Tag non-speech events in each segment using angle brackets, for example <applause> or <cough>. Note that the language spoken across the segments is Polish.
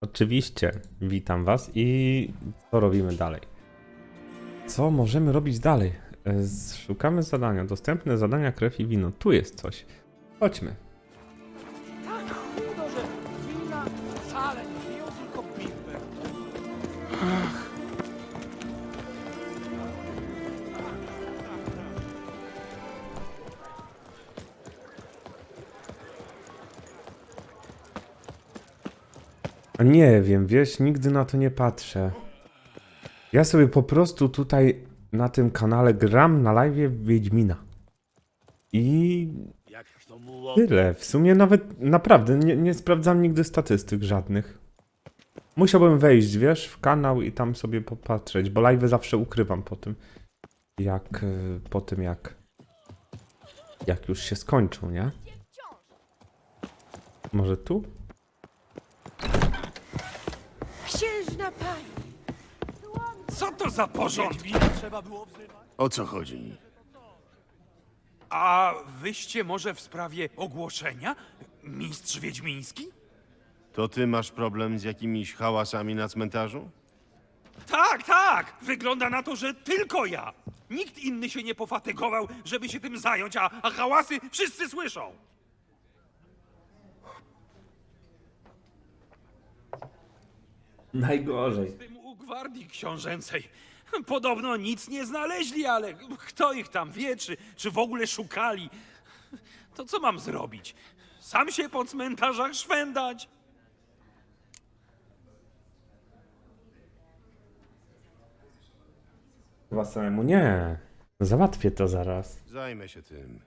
Oczywiście, witam Was i co robimy dalej? Co możemy robić dalej? E, Szukamy zadania. Dostępne zadania krew i wino. Tu jest coś. Chodźmy. Nie wiem, wiesz, nigdy na to nie patrzę. Ja sobie po prostu tutaj na tym kanale gram na live Wiedźmina. I tyle. W sumie nawet naprawdę nie, nie sprawdzam nigdy statystyk żadnych. Musiałbym wejść, wiesz, w kanał i tam sobie popatrzeć, bo live zawsze ukrywam po tym, jak, y, po tym jak, jak już się skończą, nie? Może tu? Pani! Co to za porządki? O co chodzi? A wyście może w sprawie ogłoszenia? Mistrz Wiedźmiński? To ty masz problem z jakimiś hałasami na cmentarzu? Tak, tak! Wygląda na to, że tylko ja. Nikt inny się nie pofatygował, żeby się tym zająć, a, a hałasy wszyscy słyszą. Najgorzej. Tym u gwardii książęcej. Podobno nic nie znaleźli, ale kto ich tam wie, czy, czy w ogóle szukali? To co mam zrobić? Sam się po cmentarzach szwendać? Chyba samemu nie. Załatwię to zaraz. Zajmę się tym.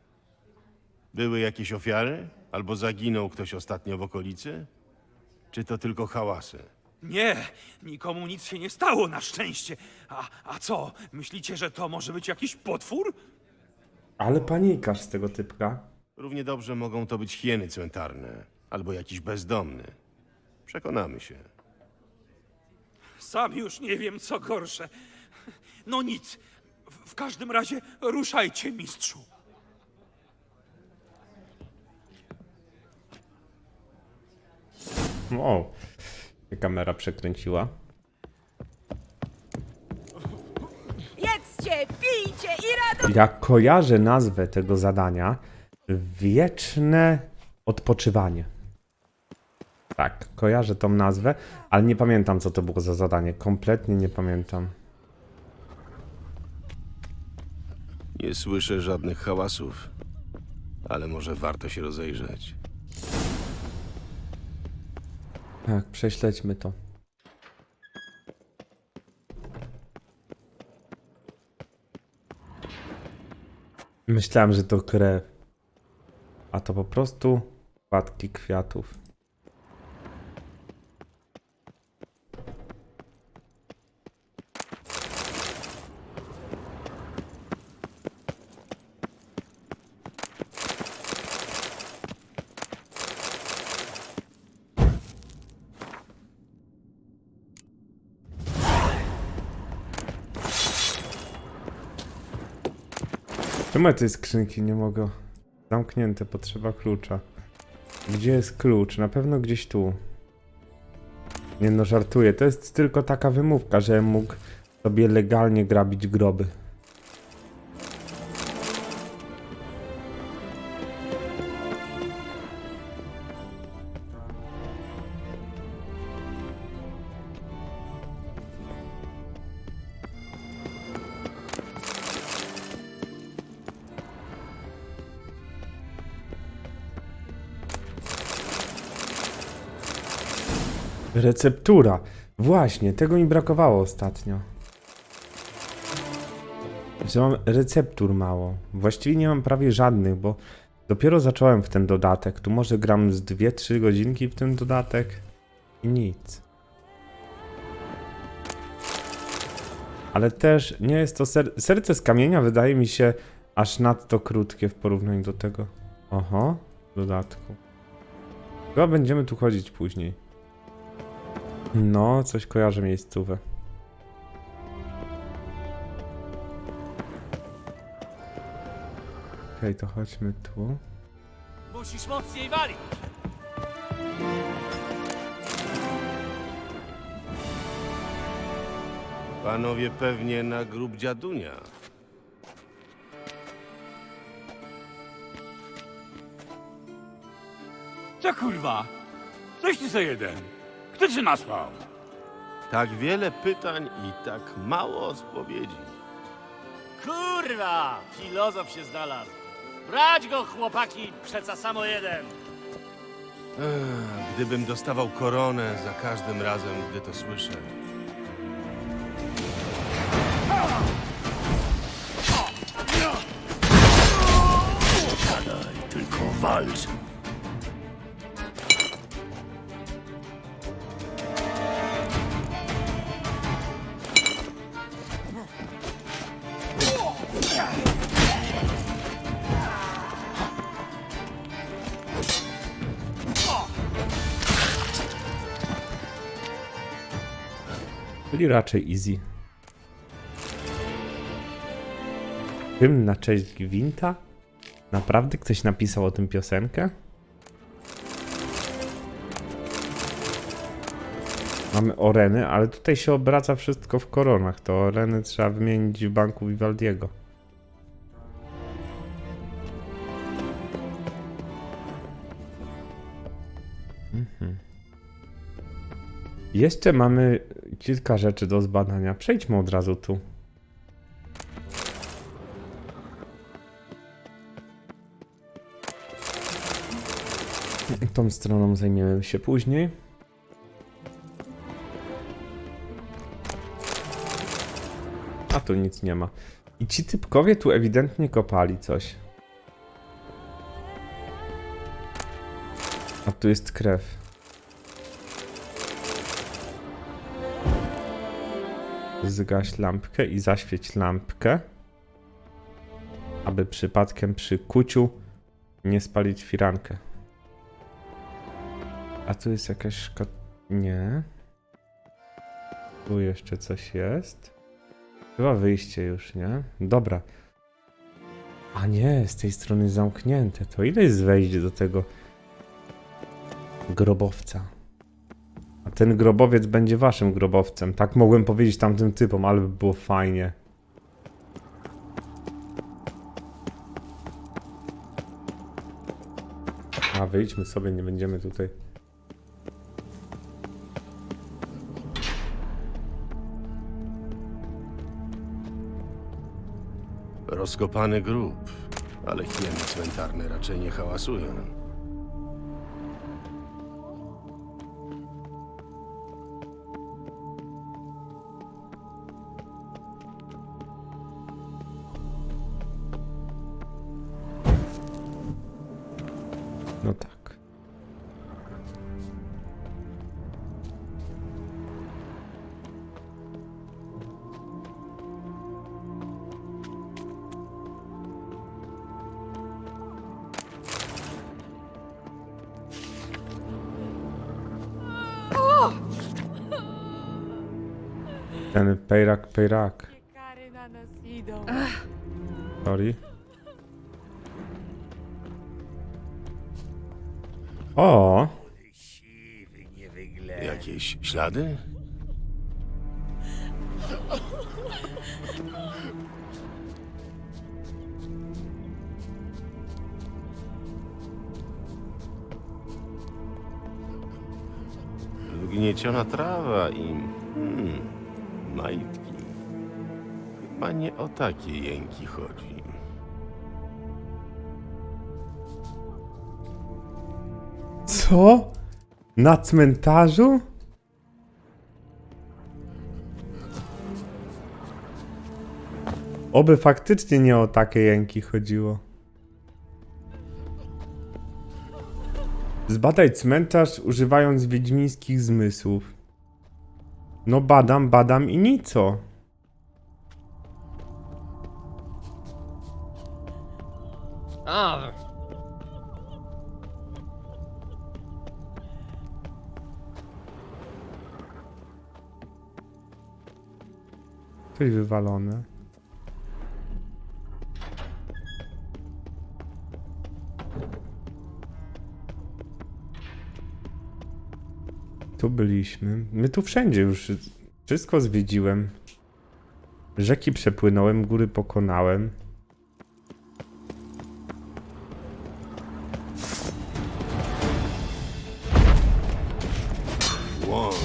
Były jakieś ofiary? Albo zaginął ktoś ostatnio w okolicy? Czy to tylko hałasy? Nie, nikomu nic się nie stało na szczęście. A, a co, myślicie, że to może być jakiś potwór? Ale panikasz z tego typka. Równie dobrze mogą to być hieny cmentarne, albo jakiś bezdomny. Przekonamy się. Sam już nie wiem, co gorsze. No nic, w, w każdym razie ruszajcie, mistrzu. O, się kamera przekręciła. Jedzcie, pijcie i rado... Ja kojarzę nazwę tego zadania. Wieczne odpoczywanie. Tak, kojarzę tą nazwę, ale nie pamiętam, co to było za zadanie. Kompletnie nie pamiętam. Nie słyszę żadnych hałasów, ale może warto się rozejrzeć. Tak, prześledźmy to. Myślałem, że to krew. A to po prostu płatki kwiatów. Czemu tej skrzynki nie mogę? Zamknięte, potrzeba klucza. Gdzie jest klucz? Na pewno gdzieś tu. Nie no, żartuję. To jest tylko taka wymówka, że mógł sobie legalnie grabić groby. Receptura. Właśnie, tego mi brakowało ostatnio. Że mam receptur mało. Właściwie nie mam prawie żadnych, bo dopiero zacząłem w ten dodatek. Tu może gram z 2-3 godzinki w ten dodatek i nic. Ale też nie jest to ser serce z kamienia, wydaje mi się aż nadto krótkie w porównaniu do tego. Oho, dodatku. Chyba będziemy tu chodzić później. No, coś kojarzę miejscówę. Okej, okay, to chodźmy tu. Musisz mocniej walić! Panowie pewnie na grób dziadunia. Co kurwa? Coś ty za jeden? Kto cię nasłał? Tak wiele pytań i tak mało odpowiedzi. Kurwa! Filozof się znalazł. Brać go, chłopaki, przeca samo jeden. Ech, Gdybym dostawał koronę za każdym razem, gdy to słyszę. Tylko walcz. Byli raczej easy. Hymn na cześć Gwinta? Naprawdę ktoś napisał o tym piosenkę? Mamy oreny, ale tutaj się obraca wszystko w koronach. To oreny trzeba wymienić w banku Vivaldiego. Mhm. Jeszcze mamy kilka rzeczy do zbadania. Przejdźmy od razu tu. Tą stroną zajmiemy się później. A tu nic nie ma. I ci typkowie tu ewidentnie kopali coś. A tu jest krew. Zgaś lampkę i zaświeć lampkę. Aby przypadkiem przy kuciu nie spalić firankę. A tu jest jakaś szka... Nie. Tu jeszcze coś jest. Chyba wyjście już, nie? Dobra. A nie, z tej strony zamknięte. To ile jest wejść do tego grobowca? Ten grobowiec będzie waszym grobowcem. Tak mogłem powiedzieć tamtym typom, ale by było fajnie. A wyjdźmy sobie, nie będziemy tutaj. Rozkopany grób, ale hieny cmentarne raczej nie hałasują. Ten pejrak, pejrak. Kary na nas idą. Sorry. O! Jakieś ślady? Wgnieciona trawa i hmm, majtki. Chyba nie o takie jęki chodzi. Co? Na cmentarzu? Oby faktycznie nie o takie jęki chodziło. Zbadaj cmentarz używając wiedźmińskich zmysłów. No badam, badam i nico. A, Coś wywalone. Tu byliśmy. My tu wszędzie już wszystko zwiedziłem. Rzeki przepłynąłem, góry pokonałem. Łącz.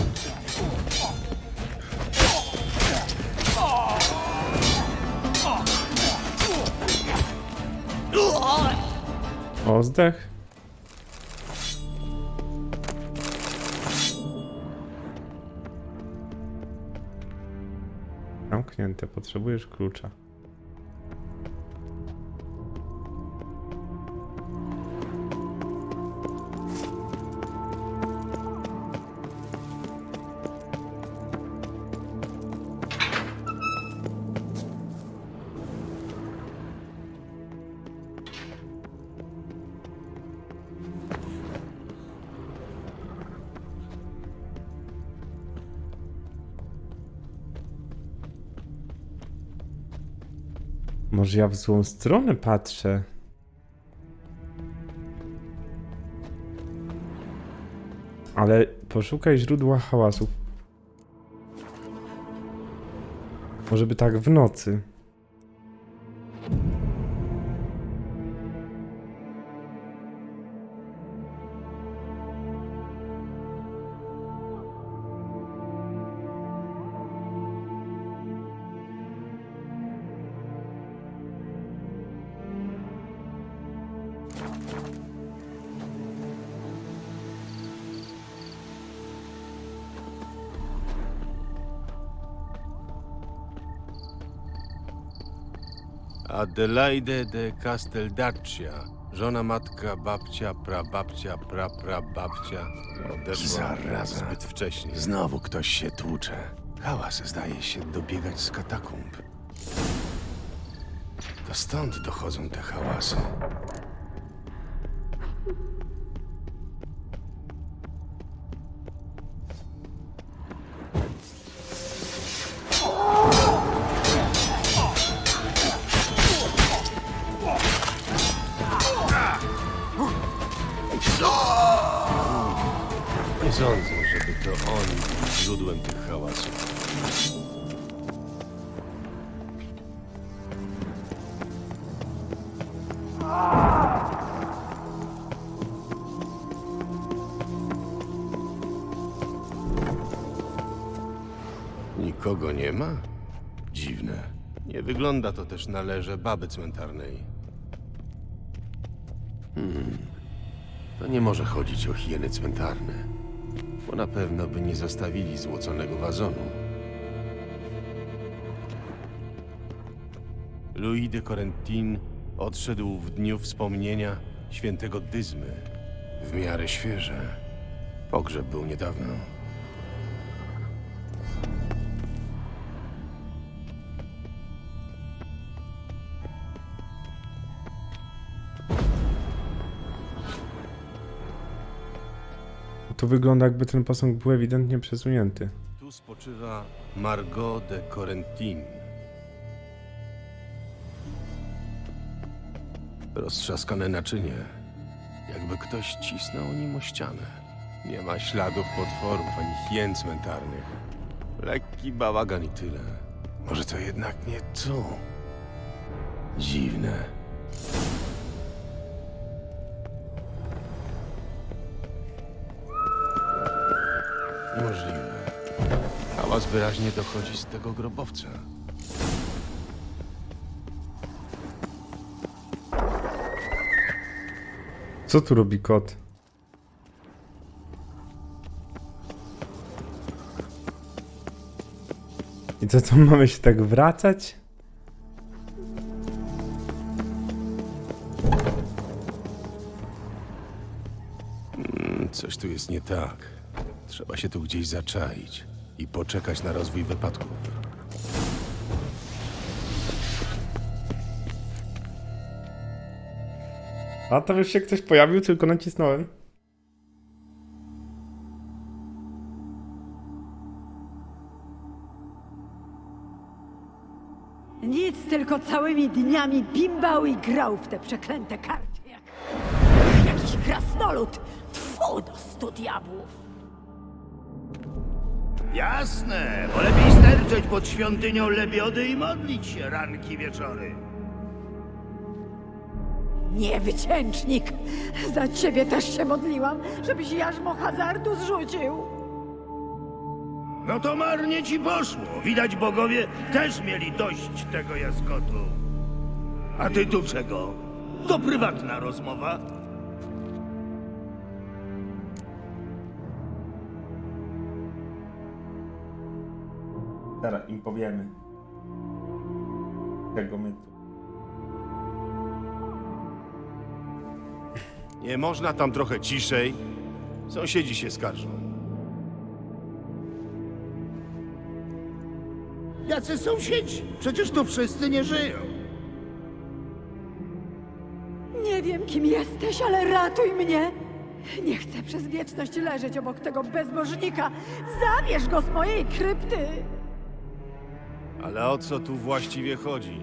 Potrzebujesz klucza. Może ja w złą stronę patrzę? Ale poszukaj źródła hałasów. Może by tak w nocy. Adelaide de Casteldaccia, żona, matka, babcia, prababcia, praprababcia, odeszła Zaraza. zbyt wcześnie. Znowu ktoś się tłucze. Hałas zdaje się dobiegać z katakumb. To stąd dochodzą te hałasy. Nikogo nie ma? Dziwne. Nie wygląda to też na leże baby cmentarnej. Hmm. To nie może chodzić o hieny cmentarne, bo na pewno by nie zostawili złoconego wazonu. Louis de Corentin odszedł w dniu wspomnienia świętego Dyzmy. W miarę świeże. Pogrzeb był niedawno. To wygląda jakby ten posąg był ewidentnie przesunięty. Tu spoczywa Margot de Corentin. Roztrzaskane naczynie, jakby ktoś cisnął nim o ścianę. Nie ma śladów potworów ani hien cmentarnych. Lekki bałagan i tyle. Może to jednak nie tu. Dziwne. Niemożliwe. Hałas wyraźnie dochodzi z tego grobowca. Co tu robi kot? I co, to mamy się tak wracać? Mm, Coś tu jest nie tak. Trzeba się tu gdzieś zaczaić i poczekać na rozwój wypadków. A tam już się ktoś pojawił, tylko nacisnąłem. Nic, tylko całymi dniami bimbał i grał w te przeklęte karty. Jak jakiś krasnolud. Tfu, do stu diabłów. Jasne, bo lepiej sterczeć pod świątynią Lebiody i modlić się ranki wieczory. Nie, wycięcznik! Za ciebie też się modliłam, żebyś jarzmo hazardu zrzucił. No to marnie ci poszło. Widać bogowie też mieli dość tego jaskotu. A ty tu czego? To prywatna rozmowa. Zaraz im powiemy. Czego my tu... Nie można tam trochę ciszej? Sąsiedzi się skarżą. Jacy sąsiedzi? Przecież tu wszyscy nie żyją. Nie wiem, kim jesteś, ale ratuj mnie! Nie chcę przez wieczność leżeć obok tego bezbożnika! Zabierz go z mojej krypty! Ale o co tu właściwie chodzi?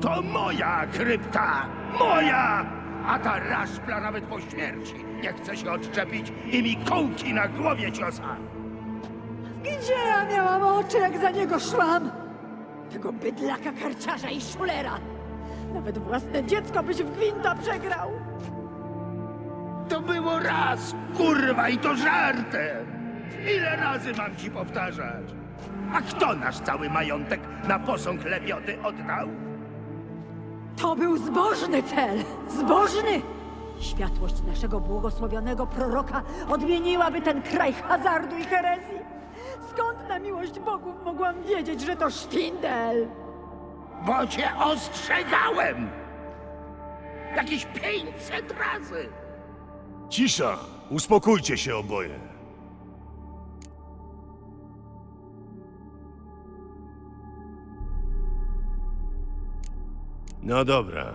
To moja krypta! Moja! A ta raszpla nawet po śmierci nie chce się odczepić i mi kołki na głowie ciosa. Gdzie ja miałam oczy, jak za niego szłam? Tego bydlaka, karciarza i szulera! Nawet własne dziecko byś w gwinta przegrał! To było raz, kurwa, i to żartem. Ile razy mam ci powtarzać? A kto nasz cały majątek na posąg lebiody oddał? To był zbożny cel! Zbożny! Światłość naszego błogosławionego proroka odmieniłaby ten kraj hazardu i herezji! Skąd na miłość bogów mogłam wiedzieć, że to szwindel? Bo cię ostrzegałem! Jakieś 500 razy! Cisza! Uspokójcie się oboje. No dobra.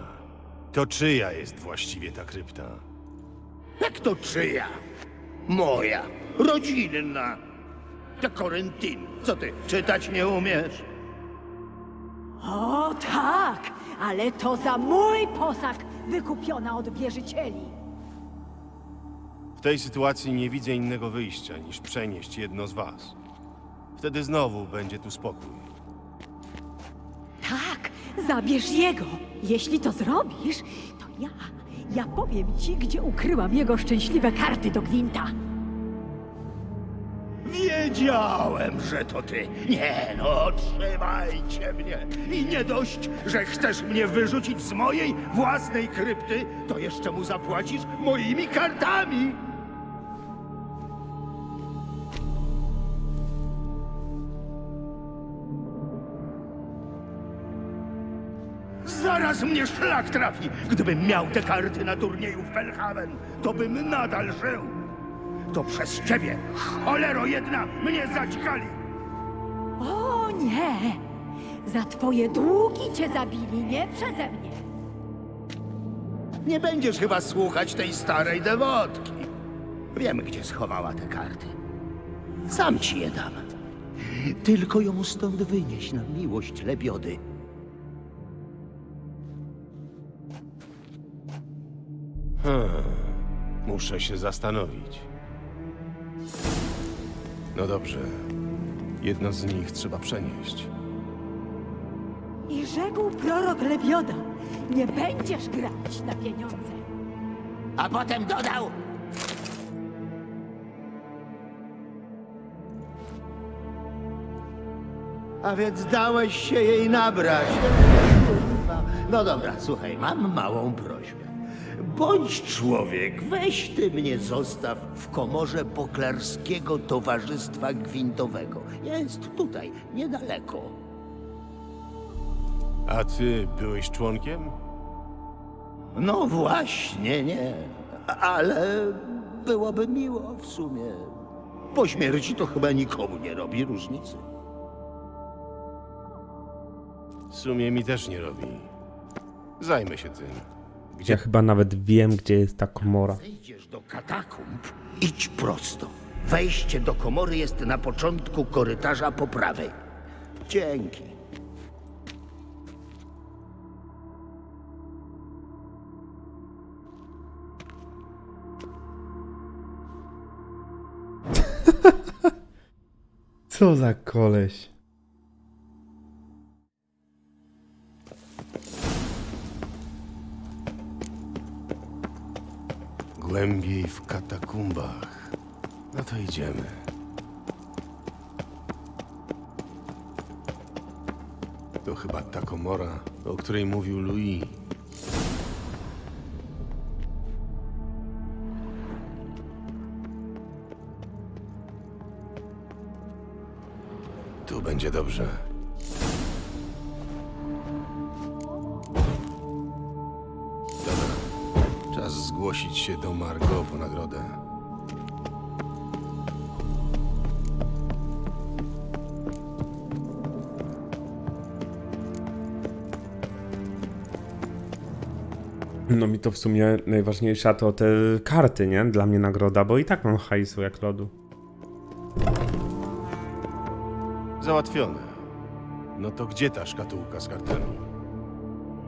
To czyja jest właściwie ta krypta? Jak to czyja? Moja, rodzinna. To Koryntin. Co ty, czytać nie umiesz? O tak, ale to za mój posag wykupiona od wierzycieli. W tej sytuacji nie widzę innego wyjścia niż przenieść jedno z was. Wtedy znowu będzie tu spokój. Zabierz jego. Jeśli to zrobisz, to ja, ja powiem ci, gdzie ukryłam jego szczęśliwe karty do gwinta. Wiedziałem, że to ty. Nie no, trzymajcie mnie. I nie dość, że chcesz mnie wyrzucić z mojej własnej krypty, to jeszcze mu zapłacisz moimi kartami. Zaraz mnie szlak trafi. Gdybym miał te karty na turnieju w Pelhaven, to bym nadal żył. To przez ciebie, cholero jedna, mnie zaćkali. O nie! Za twoje długi cię zabili, nie przeze mnie. Nie będziesz chyba słuchać tej starej dewotki. Wiem, gdzie schowała te karty. Sam ci je dam. Tylko ją stąd wynieś na miłość lebiody. Muszę się zastanowić. No dobrze. Jedno z nich trzeba przenieść. I rzekł prorok Lebioda, nie będziesz grać na pieniądze. A potem dodał... A więc dałeś się jej nabrać. No dobra, słuchaj, mam małą prośbę. Bądź człowiek, weź ty mnie zostaw w komorze poklarskiego towarzystwa gwintowego. Jest tutaj, niedaleko. A ty byłeś członkiem? No właśnie, nie. Ale byłoby miło w sumie. Po śmierci to chyba nikomu nie robi różnicy. W sumie mi też nie robi. Zajmę się tym. Ja chyba nawet wiem, gdzie jest ta komora. Wejdziesz do katakumb, idź prosto. Wejście do komory jest na początku korytarza po prawej. Dzięki. <laughs> Co za koleś. Głębiej w katakumbach. No to idziemy. To chyba ta komora, o której mówił Louis. Tu będzie dobrze. Się do Margot po nagrodę. No mi to w sumie najważniejsza to te karty, nie? Dla mnie nagroda, bo i tak mam hajsu jak lodu. Załatwione. No to gdzie ta szkatułka z kartami?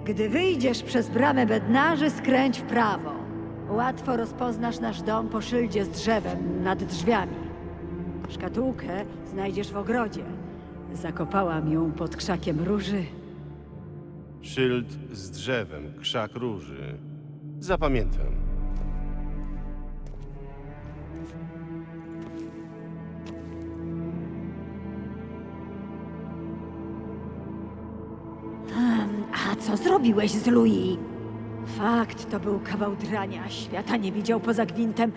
Gdy wyjdziesz przez bramę bednarzy, skręć w prawo. Łatwo rozpoznasz nasz dom po szyldzie z drzewem nad drzwiami. Szkatułkę znajdziesz w ogrodzie. Zakopałam ją pod krzakiem róży. Szyld z drzewem, krzak róży. Zapamiętam. A co zrobiłeś z Louis? Fakt, to był kawał drania. Świata nie widział poza gwintem,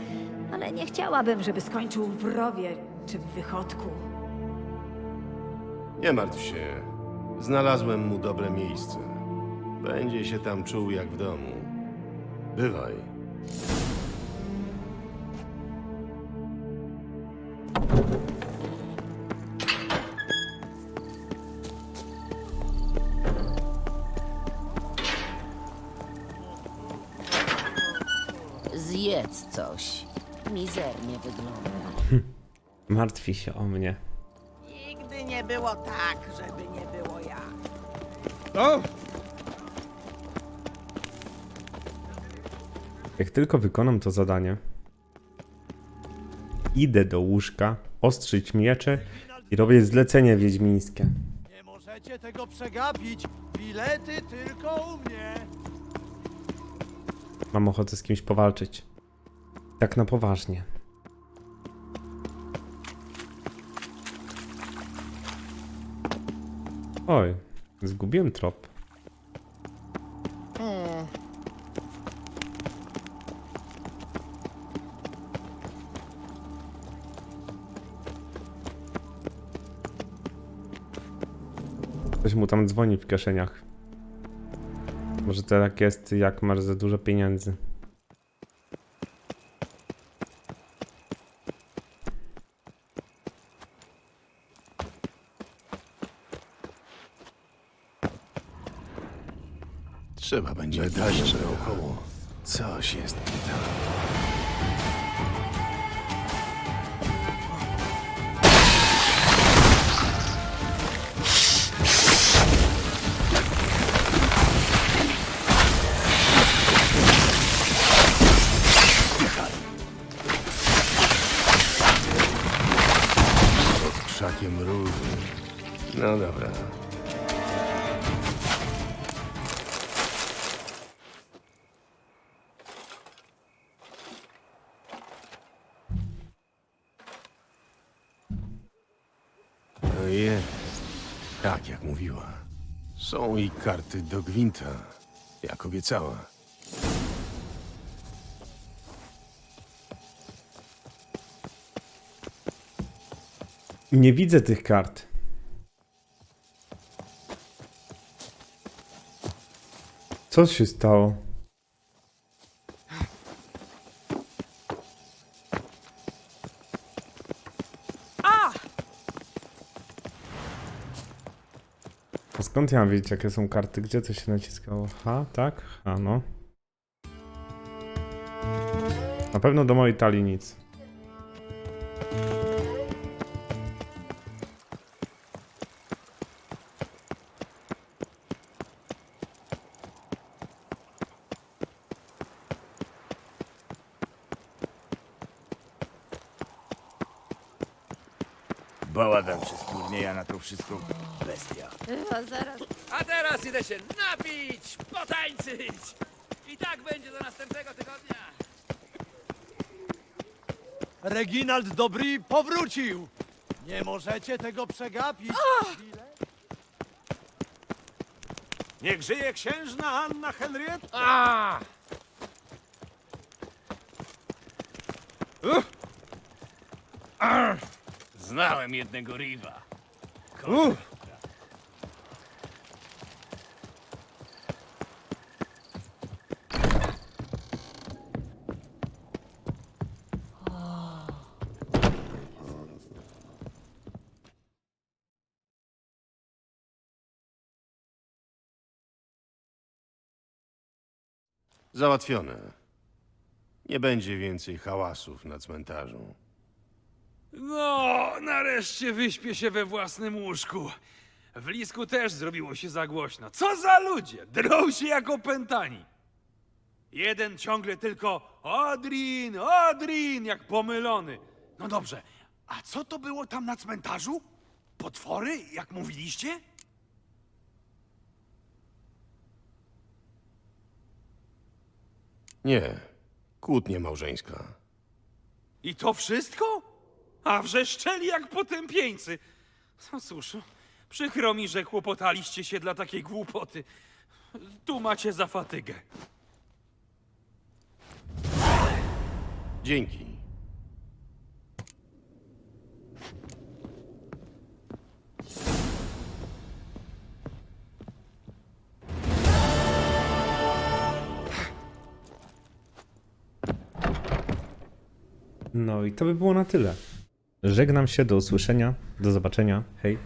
ale nie chciałabym, żeby skończył w rowie czy w wychodku. Nie martw się. Znalazłem mu dobre miejsce. Będzie się tam czuł jak w domu. Bywaj. Zjedz coś. Mizernie wygląda. <laughs> Martwi się o mnie. Nigdy nie było tak, żeby nie było ja. Jak tylko wykonam to zadanie, idę do łóżka, ostrzyć miecze i robię zlecenie wiedźmińskie. Nie możecie tego przegapić. Bilety tylko u mnie. Mam ochotę z kimś powalczyć. Tak na poważnie. Oj, zgubiłem trop. Ktoś mu tam dzwoni w kieszeniach. Może to tak jest, jak masz za dużo pieniędzy. Trzeba będzie dać naokoło. Coś jest nie tak. Pod krzakiem róży. No dobra. Mówiła. Są i karty do gwinta, jak obiecała. Nie widzę tych kart. Co się stało? A skąd ja mam wiedzieć, jakie są karty? Gdzie to się naciskało? H, tak? A no. Na pewno do mojej talii nic. Bałagan przez turnieja na to wszystko bestia. zaraz. A teraz idę się napić, potańczyć. I tak będzie do następnego tygodnia. Reginald Dobry powrócił! Nie możecie tego przegapić! Niech żyje księżna Anna Henrietta! A! Znałem jednego Riva. Załatwione. Nie będzie więcej hałasów na cmentarzu. No, nareszcie wyśpię się we własnym łóżku. W Lisku też zrobiło się za głośno. Co za ludzie! Drą się jak opętani. Jeden ciągle tylko Odrin, Odrin, jak pomylony. No dobrze, a co to było tam na cmentarzu? Potwory, jak mówiliście? Nie. Kłótnia małżeńska. I to wszystko? A wrzeszczeli jak potępieńcy. No cóż, przykro mi, że kłopotaliście się dla takiej głupoty. Tu macie za fatygę. Dzięki. No i to by było na tyle. Żegnam się, do usłyszenia, do zobaczenia, hej.